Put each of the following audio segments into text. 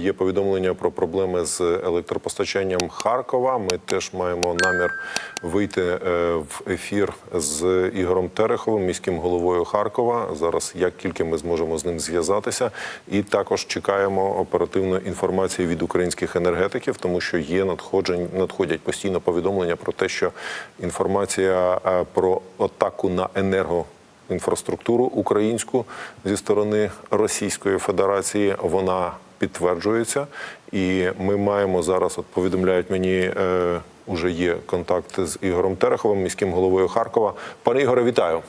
Є повідомлення про проблеми з електропостачанням Харкова. Ми теж маємо намір вийти е, в ефір з Ігорем Тереховим, міським головою Харкова. Зараз як тільки ми зможемо з ним зв'язатися, і також чекаємо оперативної інформації від українських енергетиків, тому що є надходжень, надходять постійно повідомлення про те, що інформація е, про атаку на енерго інфраструктуру українську зі сторони Російської Федерації. Вона підтверджується, і ми маємо зараз. От повідомляють мені, е, уже є контакт з Ігорем Тереховим, міським головою Харкова. Пане Ігоре, вітаю.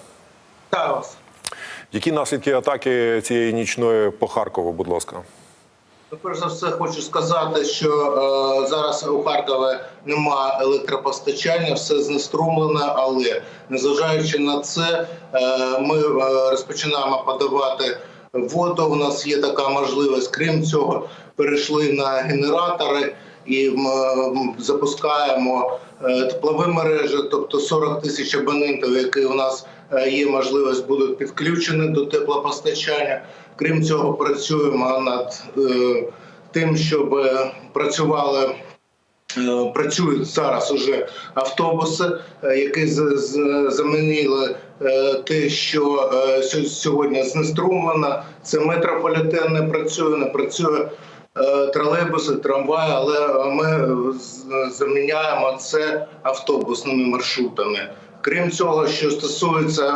Вітаю вас. Які наслідки атаки цієї нічної по Харкову? Будь ласка. Ну, Перш за все, хочу сказати, що е, зараз у Харкові немає електропостачання, все знеструмлене, але незважаючи на це, е, ми е, розпочинаємо подавати воду. У нас є така можливість. Крім цього, перейшли на генератори і запускаємо е, теплові мережі, тобто 40 тисяч абонентів, які у нас е, є можливість, будуть підключені до теплопостачання. Крім цього, працюємо над е, тим, щоб працювали. Е, Працюють зараз уже автобуси, е, які замінили е, те, що сьогодні знеструмлено. Це метрополітен не працює, не працює тролейбуси, трамваї, але ми заміняємо це автобусними маршрутами. Крім цього, що стосується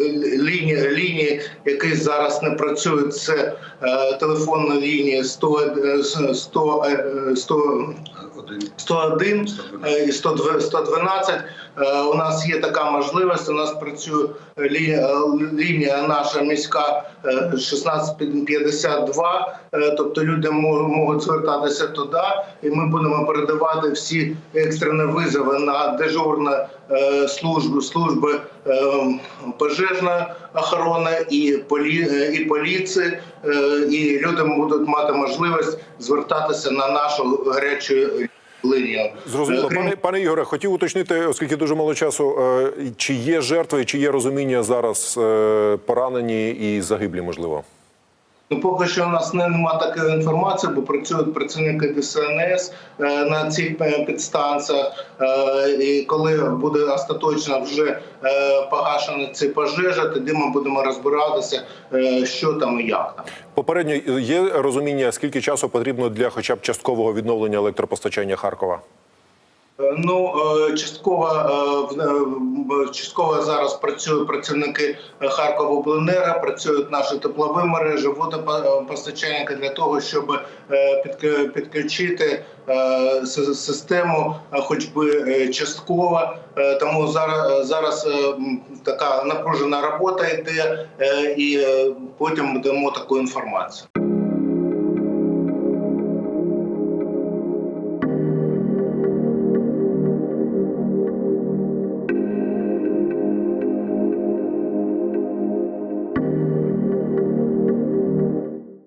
лінії, лінії, які зараз не працюють, це е, телефонна лінія 100, е, 100, е, 100, 101 е, і 102 112. Е, У нас є така можливість. У нас працює лінія, лінія наша міська е, 1652. е, Тобто люди мо- можуть звертатися туди, і ми будемо передавати всі екстрені визови на дежурні е, служби е, пожежної охорони і полі е, і поліції. Е, І люди будуть мати можливість звертатися на нашу гарячу лінію. Зрозуміло, Е, крім- пане пане Ігоре, хотів уточнити, оскільки дуже мало часу. е, Чи є жертви, чи є розуміння зараз поранені і загиблі, можливо? Ну, поки що у нас немає такої інформації, бо працюють працівники ДСНС е, на цих е, підстанціях. Е, і коли буде остаточно вже погашені ці пожежі, тоді ми будемо розбиратися, що там і як там. Попередньо є розуміння, скільки часу потрібно для хоча б часткового відновлення електропостачання Харкова? Е, Ну е, частково е, частково зараз працюють працівники Харковобленера, працюють наші теплові мережі, водопостачальники для того, щоб підключити систему, хоч би частково. Тому зараз зараз така напружена робота йде, і потім дамо таку інформацію.